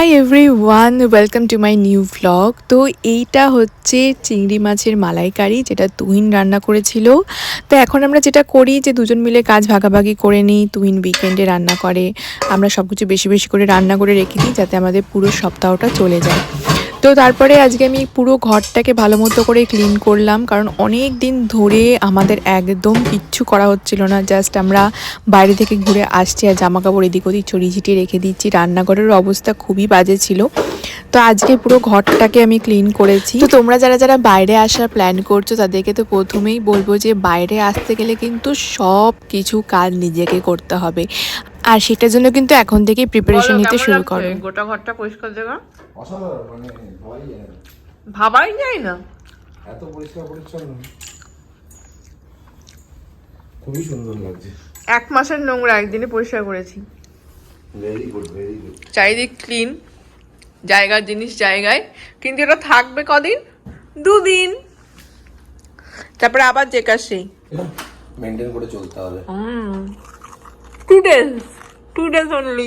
Hi everyone welcome to my new vlog তো এইটা হচ্ছে চিংড়ি মাছের মালাইকারি, যেটা তুহিন রান্না করেছিল। তো এখন আমরা যেটা করি যে দুজন মিলে কাজ ভাগাভাগি করে নিই, তুহিন উইকেন্ডে রান্না করে। আমরা সব কিছু বেশি বেশি করে রান্না করে রেখে দিই যাতে আমাদের পুরো সপ্তাহটা চলে যায়। তো তারপরে আজকে আমি পুরো ঘরটাকে ভালো মতো করে ক্লিন করলাম, কারণ অনেক দিন ধরে আমাদের একদম কিচ্ছু করা হচ্ছিল না। জাস্ট আমরা বাইরে থেকে ঘুরে আসছি আর জামা কাপড় এদিক ওদিক ছড়িয়ে ছিটিয়ে রেখে দিচ্ছি। রান্নাঘরের অবস্থা খুবই বাজে ছিল। তো আজকে পুরো ঘরটাকে আমি ক্লিন করেছি। তো তোমরা যারা যারা বাইরে আসার প্ল্যান করছ, তাদেরকে তো প্রথমেই বলব যে বাইরে আসতে গেলে কিন্তু সব কিছু কাজ নিজেকে করতে হবে। আর সেটার জন্য কিন্তু এখন থেকেই প্রিপারেশন নিতে শুরু করো। গোটা ঘরটা পরিষ্কার জায়গা? অসাধারণ মানে ভাবাই যায় না। ভাবাই যায় না? এত পরিষ্কার পরিচ্ছন্ন। খুবই সুন্দর লাগছে। এক মাসের নোংরা একদিনে পরিষ্কার করেছি। ভেরি গুড ভেরি গুড চারিদিক ক্লিন জায়গার জিনিস জায়গায়। কিন্তু এটা থাকবে কদিন? দুদিন। তারপরে আবার যে কাজ সেই। মেনটেন করে চলতে হবে। Two days two days only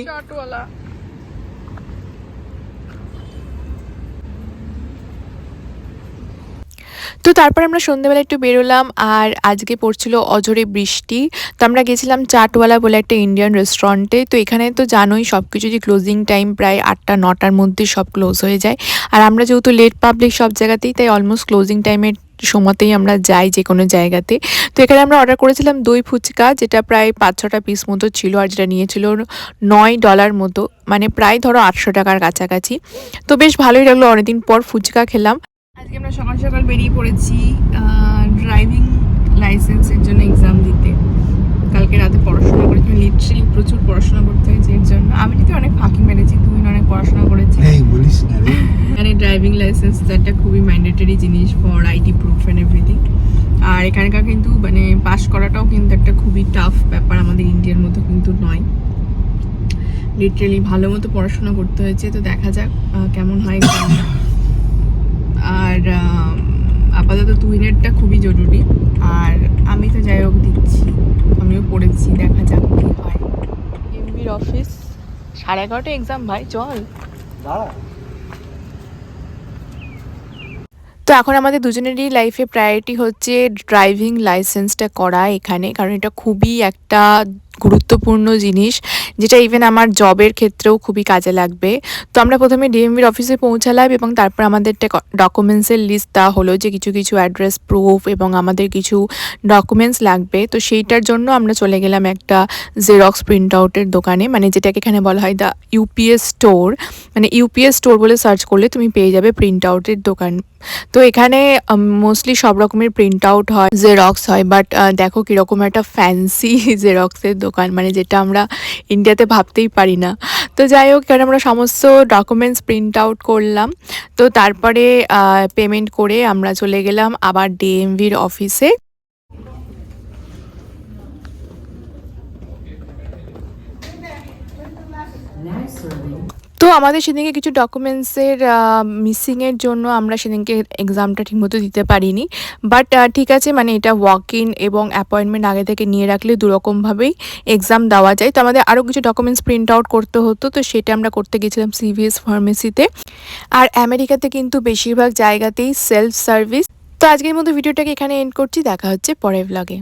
তো তারপর আমরা সন্ধ্যেবেলা একটু বেরোলাম আর আজকে পড়ছিল অজরে বৃষ্টি। তো আমরা গেছিলাম চাটওয়ালা বলে একটা ইন্ডিয়ান রেস্টুরেন্টে তো এখানে তো জানোই সব কিছু যে ক্লোজিং টাইম প্রায় আটটা নটার মধ্যে সব ক্লোজ হয়ে যায়। আর আমরা যেহেতু লেট পাবলিক সব জায়গাতেই তাই অলমোস্ট ক্লোজিং টাইমের সময়তেই আমরা যাই যে কোনো জায়গাতে। তো এখানে আমরা অর্ডার করেছিলাম দই ফুচকা, যেটা প্রায় পাঁচ ছটা পিস মতো ছিল আর যেটা নিয়েছিল নয় ডলার মতো। মানে প্রায় ধরো আটশো টাকার কাছাকাছি। তো বেশ ভালোই লাগল, অনেকদিন পর ফুচকা খেলাম। আজকে আমরা সকাল সকাল বেরিয়ে পড়েছি ড্রাইভিং লাইসেন্সের জন্য এক্সাম দিতে কালকে রাতে পড়াশোনা করেছি লিটারালি প্রচুর পড়াশোনা করতে হয়েছে এর জন্য আমি যদি অনেক ফাঁকি মেরেছি তুমি অনেক পড়াশোনা করেছি এই বলিস না রে এখানে ড্রাইভিং লাইসেন্স একটা খুবই ম্যান্ডেটরি জিনিস for ID proof and everything আর এখানকার কিন্তু মানে পাস করাটাও কিন্তু একটা খুবই টাফ ব্যাপার আমাদের ইন্ডিয়ার মতো কিন্তু নয়। লিটারেলি ভালো মতো পড়াশোনা করতে হয়েছে তো দেখা যাক কেমন হয় এক্সামটা আর আপাতত তুহিনেরটা খুবই জরুরি। আর আমি তো যাই হোক দিচ্ছি আমিও পড়েছি দেখা যাক কি হয়। এমবির অফিস সাড়ে এগারোটা এক্সাম ভাই চল। দাঁড়া। তো এখন আমাদের দুজনেরই লাইফে প্রায়োরিটি হচ্ছে ড্রাইভিং লাইসেন্সটা করা এখানে, কারণ এটা খুবই একটা গুরুত্বপূর্ণ জিনিস, যেটা ইভেন আমার জবের ক্ষেত্রেও খুবই কাজে লাগবে। তো আমরা প্রথমে ডিএমভির অফিসে পৌঁছালাম এবং তারপর আমাদের ডকুমেন্টসের লিস্ট দেওয়া হলো যে কিছু কিছু অ্যাড্রেস প্রুফ এবং আমাদের কিছু ডকুমেন্টস লাগবে। তো সেইটার জন্য আমরা চলে গেলাম একটা জেরক্স প্রিন্ট আউটের দোকানে মানে যেটাকে এখানে বলা হয় দ্য ইউপিএস স্টোর মানে ইউপিএস স্টোর বলে সার্চ করলে তুমি পেয়ে যাবে প্রিন্ট আউটের দোকান। তো এখানে মোস্টলি সব রকমের প্রিন্ট আউট হয় জেরক্স হয় বাট দেখো কীরকম একটা ফ্যান্সি জেরক্সের দোকান মানে যেটা আমরা ইন্ডিয়াতে ভাবতেই পারি না। তো যাই হোক, এখানে আমরা সমস্ত ডকুমেন্টস প্রিন্ট আউট করলাম। তো তারপরে পেমেন্ট করে আমরা চলে গেলাম আবার ডিএমভির অফিসে তো আমাদের সেদিনকে কিছু ডকুমেন্টসের মিসিংয়ের জন্য আমরা সেদিনকে এক্সামটা ঠিকমতো দিতে পারিনি। বাট ঠিক আছে মানে এটা ওয়াক ইন এবং অ্যাপয়েন্টমেন্ট আগে থেকে নিয়ে রাখলে দুরকমভাবেই এক্সাম দেওয়া যায়। তো আমাদের আরও কিছু ডকুমেন্টস প্রিন্ট আউট করতে হতো, তো সেটা আমরা করতে গেছিলাম সিভিএস ফার্মেসিতে আর আমেরিকাতে কিন্তু বেশিরভাগ জায়গাতেই সেলফ সার্ভিস তো আজকের মতো ভিডিওটাকে এখানে এন্ড করছি, দেখা হচ্ছে পরের ব্লগে